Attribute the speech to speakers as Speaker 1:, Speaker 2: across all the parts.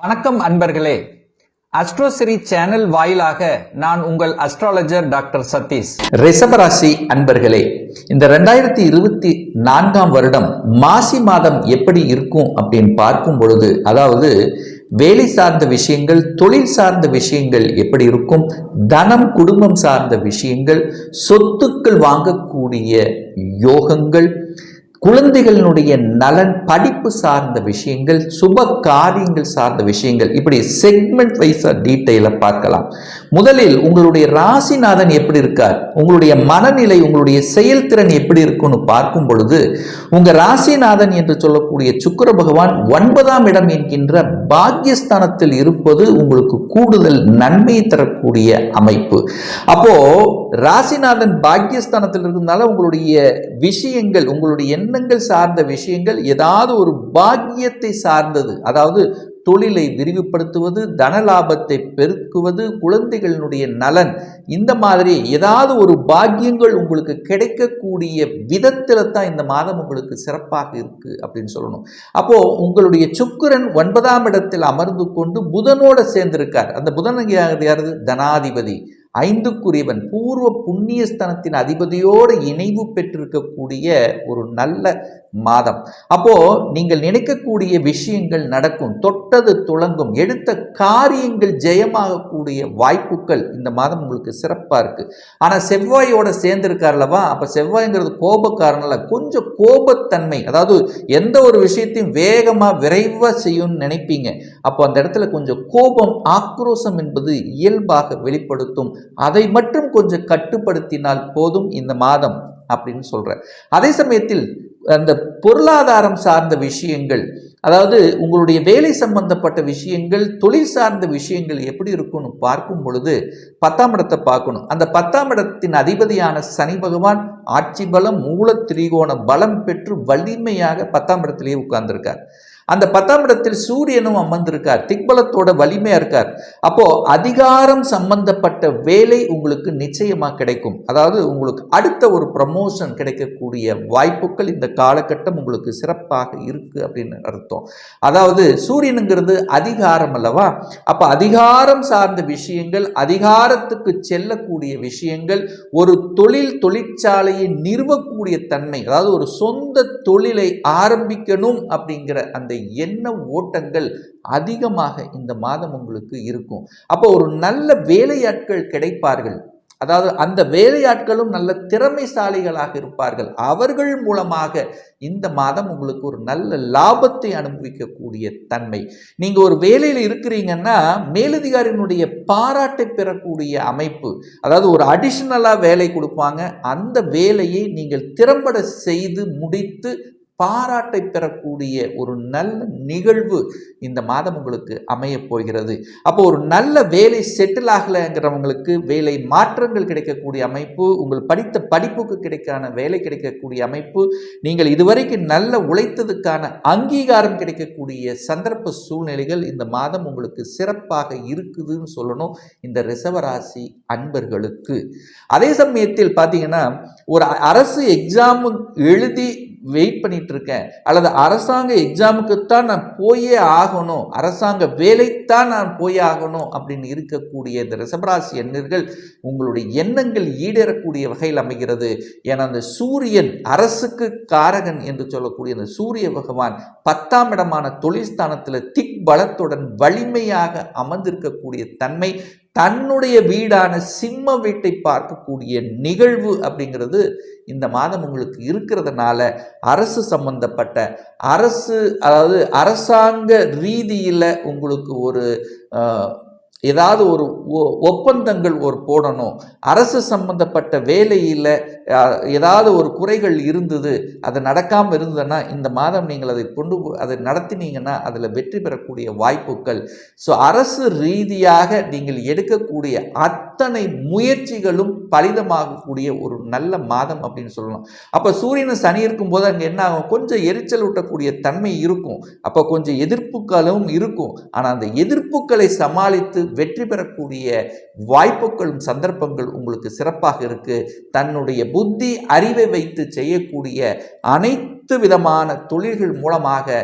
Speaker 1: வணக்கம் அன்பர்களே. அஸ்ட்ரோசிரி சேனல் வாயிலாக நான் உங்கள் அஸ்ட்ராலஜர் டாக்டர் சதீஷ்.
Speaker 2: ரிஷபராசி அன்பர்களே இந்த ரெண்டாயிரத்தி இருபத்தி நான்காம் வருடம் மாசி மாதம் எப்படி இருக்கும் அப்படின்னு பார்க்கும் பொழுது அதாவது வேலை சார்ந்த விஷயங்கள் தொழில் சார்ந்த விஷயங்கள் எப்படி இருக்கும் தனம் குடும்பம் சார்ந்த விஷயங்கள் சொத்துக்கள் வாங்கக்கூடிய யோகங்கள் குழந்தைகளினுடைய நலன் படிப்பு சார்ந்த விஷயங்கள் சுப காரியங்கள் சார்ந்த விஷயங்கள் இப்படி செக்மெண்ட் வைஸாக டீட்டெயிலாக பார்க்கலாம். முதலில் உங்களுடைய ராசிநாதன் எப்படி இருக்கார்? உங்களுடைய மனநிலை உங்களுடைய செயல்திறன் எப்படி இருக்குன்னு பார்க்கும் பொழுது உங்க ராசிநாதன் என்று சொல்லக்கூடிய சுக்கிர பகவான் ஒன்பதாம் இடம் என்கின்ற பாக்கியஸ்தானத்தில் இருப்பது உங்களுக்கு கூடுதல் நன்மையை தரக்கூடிய அமைப்பு. அப்போ ராசிநாதன் பாக்கியஸ்தானத்தில் இருக்கிறதுனால உங்களுடைய விஷயங்கள் உங்களுடைய எண்ணங்கள் சார்ந்த விஷயங்கள் ஏதாவது ஒரு பாக்கியத்தை சார்ந்தது. அதாவது தொழிலை விரிவுபடுத்துவது தன லாபத்தை பெருக்குவது குழந்தைகளினுடைய நலன் இந்த மாதிரி ஏதாவது ஒரு பாக்கியங்கள் உங்களுக்கு கிடைக்கக்கூடிய விதத்தில் தான் இந்த மாதம் உங்களுக்கு சிறப்பாக இருக்குது அப்படின்னு சொல்லணும். அப்போது உங்களுடைய சுக்கரன் ஒன்பதாம் இடத்தில் அமர்ந்து கொண்டு புதனோட சேர்ந்திருக்கார். அந்த புதன் யாரு? தனாதிபதி. ஐந்துக்குரியவன் பூர்வ புண்ணியஸ்தனத்தின் அதிபதியோடு இணைவு பெற்றிருக்கக்கூடிய ஒரு நல்ல மாதம். அப்போ நீங்கள் நினைக்கக்கூடிய விஷயங்கள் நடக்கும் தொட்டது துளங்கும் எடுத்த காரியங்கள் ஜெயமாகக்கூடிய வாய்ப்புகள் இந்த மாதம் உங்களுக்கு சிறப்பாக இருக்கு. ஆனால் செவ்வாயோட சேர்ந்திருக்கார்லவா அப்போ செவ்வாய்ங்கிறது கோபக்காரனில் கொஞ்சம் கோபத்தன்மை அதாவது எந்த ஒரு விஷயத்தையும் வேகமாக விரைவாக செய்யும்னு நினைப்பீங்க. அப்போ அந்த இடத்துல கொஞ்சம் கோபம் ஆக்ரோஷம் என்பது இயல்பாக வெளிப்படுத்தும். அதை மட்டும் கொஞ்சம் கட்டுப்படுத்தினால் போதும் இந்த மாதம் அப்படின்னு சொல்கிறேன் அதே சமயத்தில் அந்த பொருளாதாரம் சார்ந்த விஷயங்கள் அதாவது உங்களுடைய வேலை சம்பந்தப்பட்ட விஷயங்கள் தொழில் சார்ந்த விஷயங்கள் எப்படி இருக்கும்னு பார்க்கும் பொழுது பத்தாம் இடத்தை பார்க்கணும். அந்த பத்தாம் இடத்தின் அதிபதியான சனி பகவான் ஆட்சி பலம் மூல திரிகோண பலம் பெற்று வலிமையாக பத்தாம் இடத்திலேயே உட்கார்ந்துருக்கார். அந்த பத்தாம் இடத்தில் சூரியனும் அமர்ந்திருக்கார். திக்பலத்தோட வலிமையா இருக்கார். அப்போ அதிகாரம் சம்பந்தப்பட்ட வேலை உங்களுக்கு நிச்சயமா கிடைக்கும். அதாவது உங்களுக்கு அடுத்த ஒரு ப்ரமோஷன் கிடைக்கக்கூடிய வாய்ப்புகள் இந்த காலகட்டம் உங்களுக்கு சிறப்பாக இருக்கு அப்படின்னு அர்த்தம். அதாவது சூரியனுங்கிறது அதிகாரம் அல்லவா? அப்ப அதிகாரம் சார்ந்த விஷயங்கள் அதிகாரத்துக்கு செல்லக்கூடிய விஷயங்கள் ஒரு தொழில் தொழிற்சாலையை நிறுவக்கூடிய தன்மை அதாவது ஒரு சொந்த தொழிலை ஆரம்பிக்கணும் அப்படிங்கிற அந்த எண்ண ஓட்டங்கள் அதிகமாக இந்த மாதம் உங்களுக்கு இருக்கும்? அப்போ ஒரு நல்ல வேலையாட்கள் கிடைப்பார்கள். அதாவது அந்த வேலையாட்களும் நல்ல திறமைசாலிகளாக இருப்பார்கள். அவர்கள் மூலமாக இந்த மாதம் உங்களுக்கு ஒரு நல்ல லாபத்தை அனுபவிக்கக்கூடிய தன்மை. நீங்கள் ஒரு வேலையில் இருக்கிறீங்கன்னா மேலதிகாரியினுடைய பாராட்டை பெறக்கூடிய அமைப்பு அதாவது ஒரு அடிஷ்னலாக வேலை கொடுப்பாங்க. அந்த வேலையை நீங்கள் திறம்பட செய்து முடித்து பாராட்டை பெறக்கூடிய ஒரு நல்ல நிகழ்வு இந்த மாதம் உங்களுக்கு அமையப் போகிறது. அப்போ ஒரு நல்ல வேலை செட்டில் ஆகலைங்கிறவங்களுக்கு வேலை மாற்றங்கள் கிடைக்கக்கூடிய அமைப்பு உங்கள் படித்த படிப்புக்கு கிடைக்கான வேலை கிடைக்கக்கூடிய அமைப்பு நீங்கள் இதுவரைக்கும் நல்ல உழைத்ததுக்கான அங்கீகாரம் கிடைக்கக்கூடிய சந்தர்ப்ப சூழ்நிலைகள் இந்த மாதம் உங்களுக்கு சிறப்பாக இருக்குதுன்னு சொல்லணும் இந்த ரிசவராசி அன்பர்களுக்கு. அதே சமயத்தில் பார்த்தீங்கன்னா ஒரு அரசு எக்ஸாம் எழுதி வெயிட் பண்ணிட்டு இருக்கேன் அல்லது அரசாங்க எக்ஸாமுக்குத்தான் நான் போயே ஆகணும். அரசாங்க வேலைத்தான் நான் போயே ஆகணும் அப்படின்னு இருக்கக்கூடிய இந்த ரிசபராசி எண்ணர்கள் உங்களுடைய எண்ணங்கள் ஈடேறக்கூடிய வகையில் அமைகிறது. ஏன்னா அந்த சூரியன் அரசுக்கு காரகன் என்று சொல்லக்கூடிய அந்த சூரிய பகவான் பத்தாம் இடமான தொழில் ஸ்தானத்தில் திக் பலத்துடன் வலிமையாக அமர்ந்திருக்கக்கூடிய தன்மை தன்னுடைய வீடான சிம்ம வீட்டை பார்க்கக்கூடிய நிகழ்வு அப்படிங்கிறது இந்த மாதம் உங்களுக்கு இருக்கிறதுனால அரசு சம்பந்தப்பட்ட அரசு அதாவது அரசாங்க ரீதியில் உங்களுக்கு ஒரு ஏதாவது ஒரு ஒப்பந்தங்கள் ஒரு போடணும். அரசு சம்பந்தப்பட்ட வேலையில் ஏதாவது ஒரு குறைகள் இருந்தது அது நடக்காமல் இருந்ததுன்னா இந்த மாதம் நீங்கள் அதை கொண்டு அதை நடத்தினீங்கன்னா அதில் வெற்றி பெறக்கூடிய வாய்ப்புகள். ஸோ அரசு ரீதியாக நீங்கள் எடுக்கக்கூடிய அத்தனை முயற்சிகளும் பலிதமாகக்கூடிய ஒரு நல்ல மாதம் அப்படின்னு சொல்லலாம். அப்போ சூரியன் சனி இருக்கும்போது அங்கே என்ன ஆகும்? கொஞ்சம் எரிச்சல் ஊட்டக்கூடிய தன்மை இருக்கும். அப்போ கொஞ்சம் எதிர்ப்புகளும் இருக்கும். ஆனால் அந்த எதிர்ப்புகளை சமாளித்து வெற்றி பெறக்கூடிய வாய்ப்புகளும் சந்தர்ப்பங்கள் உங்களுக்கு சிறப்பாக இருக்குது தன்னுடைய புத்தி அறிவை வைத்து செய்யக்கூடிய அனைத்து விதமான தொழில்கள் மூலமாக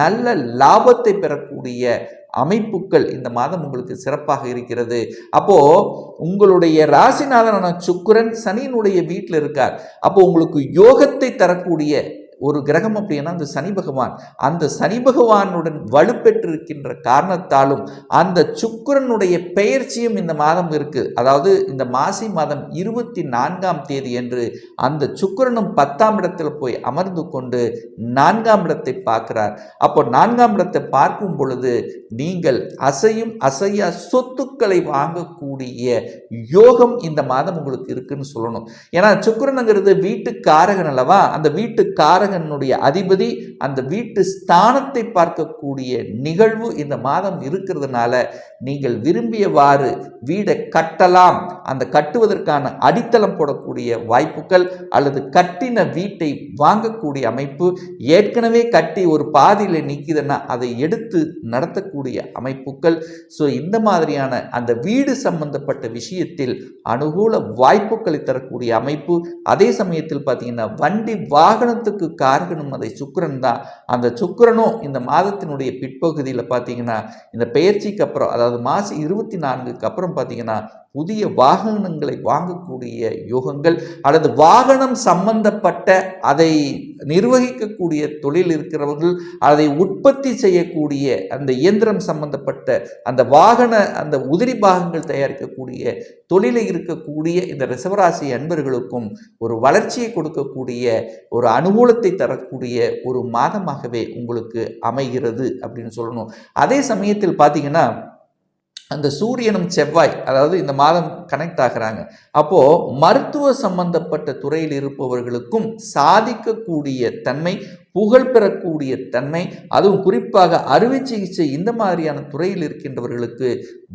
Speaker 2: நல்ல லாபத்தை பெறக்கூடிய அமைப்புகள் இந்த மாதம் உங்களுக்கு சிறப்பாக இருக்கிறது. அப்போ உங்களுடைய ராசிநாதனான சுக்கரன் சனியினுடைய வீட்டில் இருக்கார். அப்போ உங்களுக்கு யோகத்தை தரக்கூடிய ஒரு கிரகம் அப்படின்னா அந்த சனி பகவான். அந்த சனி பகவானுடன் வலுப்பெற்றிருக்கின்ற காரணத்தாலும் அந்த சுக்கிரனுடைய பெயர்ச்சியும் இந்த மாதம் இருக்குது அதாவது இந்த மாசி மாதம் இருபத்தி நான்காம் தேதி என்று அந்த சுக்கிரனும் பத்தாம் இடத்தில் போய் அமர்ந்து கொண்டு நான்காம் இடத்தை பார்க்கிறார். அப்போ நான்காம் இடத்தை பார்க்கும் பொழுது நீங்கள் அசையும் அசையா சொத்துக்களை வாங்கக்கூடிய யோகம் இந்த மாதம் உங்களுக்கு இருக்குன்னு சொல்லணும். ஏன்னா சுக்கிரனுங்கிறது வீட்டு காரகன் அல்லவா? அந்த வீட்டு காரகனுடைய அதிபதி அந்த வீட்டு ஸ்தானத்தை பார்க்கக்கூடிய நிகழ்வு இந்த மாதம் இருக்கிறதுனால நீங்கள் விரும்பியவாறு வீடை கட்டலாம். அந்த கட்டுவதற்கான அடித்தளம் போடக்கூடிய வாய்ப்புகள் அல்லது கட்டின வீட்டை வாங்கக்கூடிய அமைப்பு ஏற்கனவே கட்டி ஒரு பாதியில் நிற்கிதுன்னா அதை எடுத்து நடத்தக்கூடிய அமைப்புகள். ஸோ இந்த மாதிரியான அந்த வீடு சம்பந்தப்பட்ட விஷயத்தில் அனுகூல வாய்ப்புகளை தரக்கூடிய அமைப்பு. அதே சமயத்தில் பார்த்தீங்கன்னா வண்டி வாகனத்துக்கு கார்கனும் அதை சுக்கரன் தான். அந்த சுக்கிரனும் இந்த மாதத்தினுடைய பிற்பகுதியில் பார்த்தீங்கன்னா இந்த பெயர்ச்சிக்கு அப்புறம் அதாவது மாசி இருபத்தி நான்குக்கு அப்புறம் பார்த்தீங்கன்னா புதிய வாகனங்களை வாங்கக்கூடிய யோகங்கள் அல்லது வாகனம் சம்பந்தப்பட்ட அதை நிர்வகிக்கக்கூடிய தொழில் இருக்கிறவர்கள் அதை உற்பத்தி செய்யக்கூடிய அந்த இயந்திரம் சம்பந்தப்பட்ட அந்த வாகன அந்த உதிரி பாகங்கள் தயாரிக்கக்கூடிய தொழிலில் இருக்கக்கூடிய இந்த ரிசவராசி அன்பர்களுக்கும் ஒரு வளர்ச்சியை கொடுக்கக்கூடிய ஒரு அனுகூலத்தை தரக்கூடிய ஒரு மாதமாகவே உங்களுக்கு அமைகிறது அப்படின்னு சொல்லணும். அதே சமயத்தில் பார்த்தீங்கன்னா அந்த சூரியனும் செவ்வாய் அதாவது இந்த மாதம் கனெக்ட் ஆகுறாங்க. அப்போது மருத்துவ சம்பந்தப்பட்ட துறையில் இருப்பவர்களுக்கும் சாதிக்கக்கூடிய தன்மை புகழ் பெறக்கூடிய தன்மை அதுவும் குறிப்பாக அறுவை சிகிச்சை இந்த மாதிரியான துறையில் இருக்கின்றவர்களுக்கு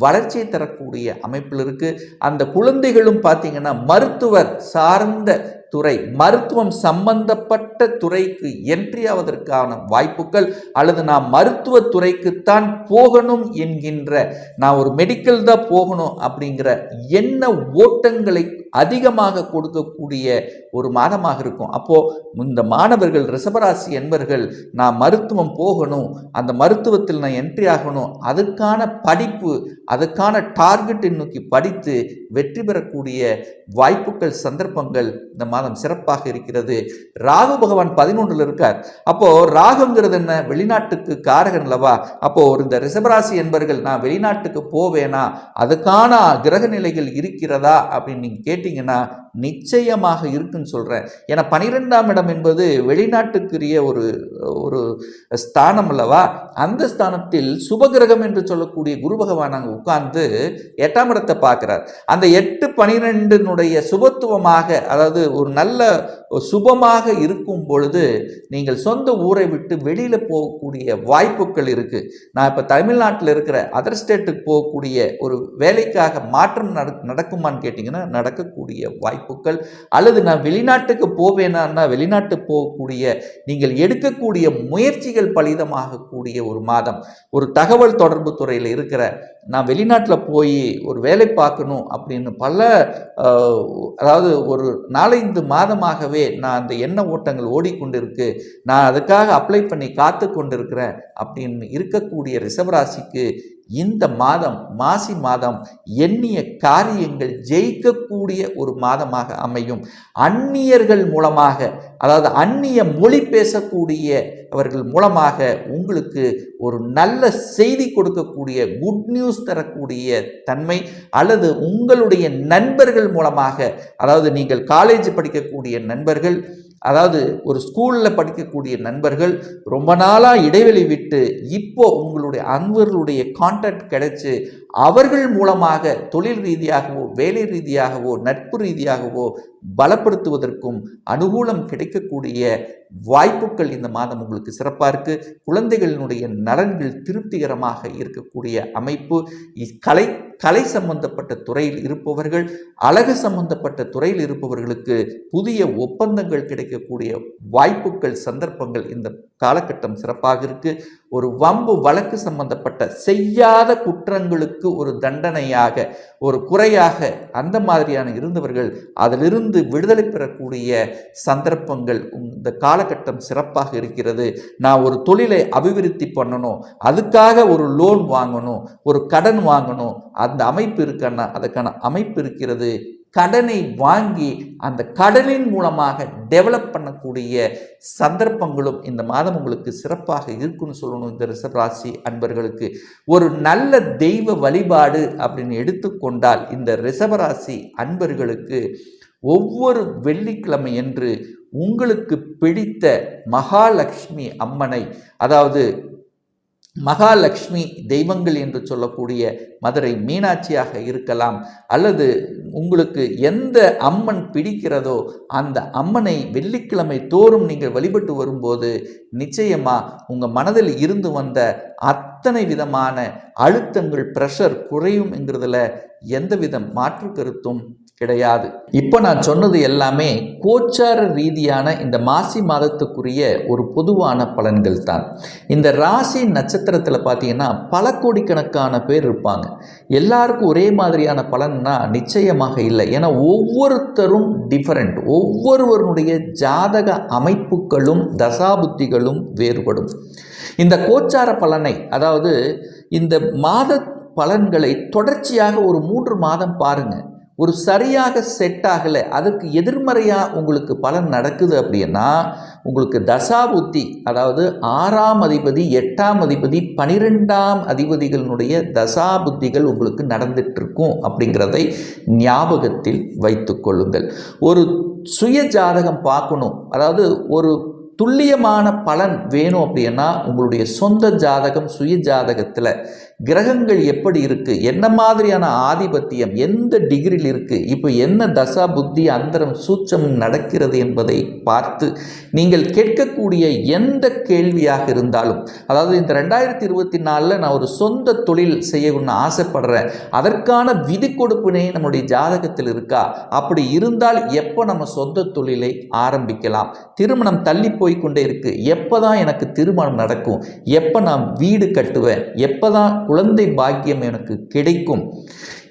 Speaker 2: வளர்ச்சியை தரக்கூடிய அமைப்பில் இருக்கு. அந்த குழந்தைகளும் பார்த்தீங்கன்னா மருத்துவர் சார்ந்த துறை மருத்துவம் சம்பந்தப்பட்ட துறைக்கு என்ட்ரி ஆவதற்கான வாய்ப்புகள் அல்லது நான் மருத்துவ துறைக்குத்தான் போகணும் என்கின்ற நான் ஒரு மெடிக்கல் தான் போகணும் அப்படிங்கிற எண்ண ஓட்டங்களை அதிகமாக கொடுக்கக்கூடிய ஒரு மாதமாக இருக்கும். அப்போ இந்த மாணவர்கள் ரிஷபராசி என்பர்கள் நான் மருத்துவம் போகணும் அந்த மருத்துவத்தில் நான் என்ட்ரி ஆகணும் அதுக்கான படிப்பு அதுக்கான டார்கெட்டை நோக்கி படித்து வெற்றி பெறக்கூடிய வாய்ப்புகள் சந்தர்ப்பங்கள் இந்த மாதம் சிறப்பாக இருக்கிறது. ராகு பகவான் பதினொன்றில் இருக்கார். அப்போ ராகுங்கிறது என்ன? வெளிநாட்டுக்கு காரகன் அல்லவா? அப்போ ஒரு இந்த ரிஷபராசி என்பர்கள் நான் வெளிநாட்டுக்கு போவேனா? அதுக்கான கிரக நிலைகள் இருக்கிறதா? அப்படின்னு நீங்க கேட்டீங்கன்னா நிச்சயமாக இருக்குன்னு சொல்கிறேன் ஏன்னா பனிரெண்டாம் இடம் என்பது வெளிநாட்டுக்குரிய ஒரு ஒரு ஸ்தானம் அல்லவா? அந்த ஸ்தானத்தில் சுபகிரகம் என்று சொல்லக்கூடிய குரு பகவான் அங்கே உட்கார்ந்து எட்டாம் இடத்தை பார்க்குறார். அந்த எட்டு பனிரெண்டினுடைய சுபத்துவமாக அதாவது ஒரு நல்ல சுபமாக இருக்கும் பொழுது நீங்கள் சொந்த ஊரை விட்டு வெளியில் போகக்கூடிய வாய்ப்புகள் இருக்குது நான் இப்போ தமிழ்நாட்டில் இருக்கிற அதர் ஸ்டேட்டுக்கு போகக்கூடிய ஒரு வேலைக்காக மாற்றம் நட நடக்குமான்னு கேட்டிங்கன்னா நடக்கக்கூடிய வாய்ப்புகள் அல்லது நான் வெளிநாட்டுக்கு போவேனான்னா வெளிநாட்டுக்கு போகக்கூடிய நீங்கள் எடுக்கக்கூடிய முயற்சிகள் பலிதமாகக்கூடிய ஒரு மாதம். ஒரு தகவல் தொடர்பு துறையில் இருக்கிற நான் வெளிநாட்டில் போய் ஒரு வேலை பார்க்கணும் அப்படின்னு பல அதாவது ஒரு நாலஞ்சு மாதமாகவே நான் அந்த எண்ண ஓட்டங்கள் ஓடிக்கொண்டிருக்கு. நான் அதுக்காக அப்ளை பண்ணி காத்து கொண்டிருக்கிறேன் அப்படின்னு இருக்கக்கூடிய ரிஷபராசிக்கு இந்த மாதம் மாசி மாதம் எண்ணிய காரியங்கள் ஜெயிக்கக்கூடிய ஒரு மாதமாக அமையும். அந்நியர்கள் மூலமாக அதாவது அந்நிய மொழி பேசக்கூடிய அவர்கள் மூலமாக உங்களுக்கு ஒரு நல்ல செய்தி கொடுக்கக்கூடிய குட் நியூஸ் தரக்கூடிய தன்மை அல்லது உங்களுடைய நண்பர்கள் மூலமாக அதாவது நீங்கள் காலேஜ் படிக்கக்கூடிய நண்பர்கள் அதாவது ஒரு ஸ்கூலில் படிக்கக்கூடிய நண்பர்கள் ரொம்ப நாளாக இடைவெளி விட்டு இப்போ உங்களுடைய அன்பர்களுடைய கான்டாக்ட் கிடைச்சி அவர்கள் மூலமாக தொழில் ரீதியாகவோ வேலை ரீதியாகவோ நட்பு ரீதியாகவோ பலப்படுத்துவதற்கும் அனுகூலம் கிடைக்கக்கூடிய வாய்ப்புகள் இந்த மாதம் உங்களுக்கு சிறப்பாக இருக்கு. குழந்தைகளினுடைய நலன்கள் திருப்திகரமாக இருக்கக்கூடிய அமைப்பு. கலை கலை சம்பந்தப்பட்ட துறையில் இருப்பவர்கள் அழகு சம்பந்தப்பட்ட துறையில் இருப்பவர்களுக்கு புதிய ஒப்பந்தங்கள் கிடைக்கக்கூடிய வாய்ப்புகள் சந்தர்ப்பங்கள் இந்த காலகட்டம் சிறப்பாக இருக்கு. ஒரு வம்பு வழக்கு சம்பந்தப்பட்ட செய்யாத குற்றங்களுக்கு ஒரு தண்டனையாக ஒரு குறையாக அந்த மாதிரியான இருந்தவர்கள் அதிலிருந்து இருந்து விடுதலை பெறக்கூடிய சந்தர்ப்பங்கள் இந்த காலகட்டம் சிறப்பாக இருக்கிறது. நான் ஒரு தொழிலை அபிவிருத்தி பண்ணணும் அதுக்காக ஒரு லோன் வாங்கணும் ஒரு கடன் வாங்கணும் அந்த அமைப்பு இருக்கன்னா அதுக்கான அமைப்பு இருக்கிறது. கடனை வாங்கி அந்த கடனின் மூலமாக டெவலப் பண்ணக்கூடிய சந்தர்ப்பங்களும் இந்த மாதம் உங்களுக்கு சிறப்பாக இருக்குன்னு சொல்லணும் இந்த ரிஷபராசி அன்பர்களுக்கு. ஒரு நல்ல தெய்வ வழிபாடு அப்படின்னு எடுத்துக்கொண்டால் இந்த ரிஷபராசி அன்பர்களுக்கு ஒவ்வொரு வெள்ளிக்கிழமை என்று உங்களுக்கு பிடித்த மகாலட்சுமி அம்மனை அதாவது மகாலட்சுமி தெய்வங்கள் என்று சொல்லக்கூடிய மதுரை மீனாட்சியாக இருக்கலாம். அல்லது உங்களுக்கு எந்த அம்மன் பிடிக்கிறதோ அந்த அம்மனை வெள்ளிக்கிழமை தோறும் நீங்கள் வழிபட்டு வரும்போது நிச்சயமாக உங்கள் மனதில் இருந்து வந்த அத்தனை விதமான அழுத்தங்கள் ப்ரெஷர் குறையும் என்கிறதுல எந்தவித மாற்று கருத்தும் கிடையாது. இப்போ நான் சொன்னது எல்லாமே கோச்சார ரீதியான இந்த மாசி மாதத்துக்குரிய ஒரு பொதுவான பலன்கள் தான். இந்த ராசி நட்சத்திரத்தில் பார்த்தீங்கன்னா பல கோடிக்கணக்கான பேர் இருப்பாங்க. எல்லாருக்கும் ஒரே மாதிரியான பலன்னா நிச்சயமாக இல்லை. ஏன்னா ஒவ்வொருத்தரும் டிஃபரெண்ட் ஒவ்வொருவருடைய ஜாதக அமைப்புகளும் தசாபுத்திகளும் வேறுபடும். இந்த கோச்சார பலனை அதாவது இந்த மாத பலன்களை தொடர்ச்சியாக ஒரு மூன்று மாதம் பாருங்கள் ஒரு சரியாக செட் ஆகலை அதுக்கு எதிர்மறையாக உங்களுக்கு பலன் நடக்குது அப்படின்னா உங்களுக்கு தசாபுத்தி அதாவது ஆறாம் அதிபதி எட்டாம் அதிபதி பனிரெண்டாம் அதிபதிகளினுடைய தசாபுத்திகள் உங்களுக்கு நடந்துட்டுருக்கும் அப்படிங்கிறதை ஞாபகத்தில் வைத்து கொள்ளுங்கள். ஒரு சுய ஜாதகம் பார்க்கணும் அதாவது ஒரு துல்லியமான பலன் வேணும் அப்படின்னா உங்களுடைய சொந்த ஜாதகம் சுய ஜாதகத்தில் கிரகங்கள் எப்படி இருக்குது என்ன மாதிரியான ஆதிபத்தியம்? எந்த டிகிரியில் இருக்குது இப்போ என்ன தசா புத்தி அந்தரம் சூட்சம் நடக்கிறது என்பதை பார்த்து நீங்கள் கேட்கக்கூடிய எந்த கேள்வியாக இருந்தாலும் அதாவது இந்த ரெண்டாயிரத்தி இருபத்தி நாலில் நான் ஒரு சொந்த தொழில் செய்யணும்னு ஆசைப்படுறேன். அதற்கான விதி கொடுப்பினே நம்முடைய ஜாதகத்தில் இருக்கா? அப்படி இருந்தால் எப்போ நம்ம சொந்த தொழிலை ஆரம்பிக்கலாம்? திருமணம் தள்ளி போய்கொண்டே இருக்குது இருக்கு. எப்போ தான் எனக்கு திருமணம் நடக்கும்? எப்போ நான் வீடு கட்டுவேன்? எப்போ தான் குழந்தை பாக்கியம் எனக்கு கிடைக்கும்.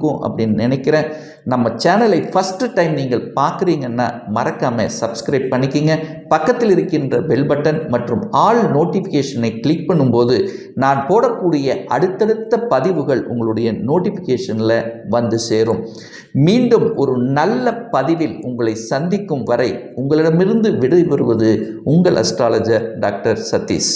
Speaker 2: இருக்கும் அப்படின்னு நினைக்கிறேன். நம்ம சேனலை ஃபஸ்ட்டு டைம் நீங்கள் பார்க்குறீங்கன்னா மறக்காமல் சப்ஸ்கிரைப் பண்ணிக்கிங்க. பக்கத்தில் இருக்கின்ற பெல் பட்டன் மற்றும் ஆல் நோட்டிஃபிகேஷனை கிளிக் பண்ணும்போது நான் போடக்கூடிய அடுத்தடுத்த பதிவுகள் உங்களுடைய நோட்டிஃபிகேஷனில் வந்து சேரும். மீண்டும் ஒரு நல்ல பதிவில் உங்களை சந்திக்கும் வரை உங்களிடமிருந்து விடைபெறுவது உங்கள் அஸ்ட்ராலஜர் டாக்டர் சதீஷ்.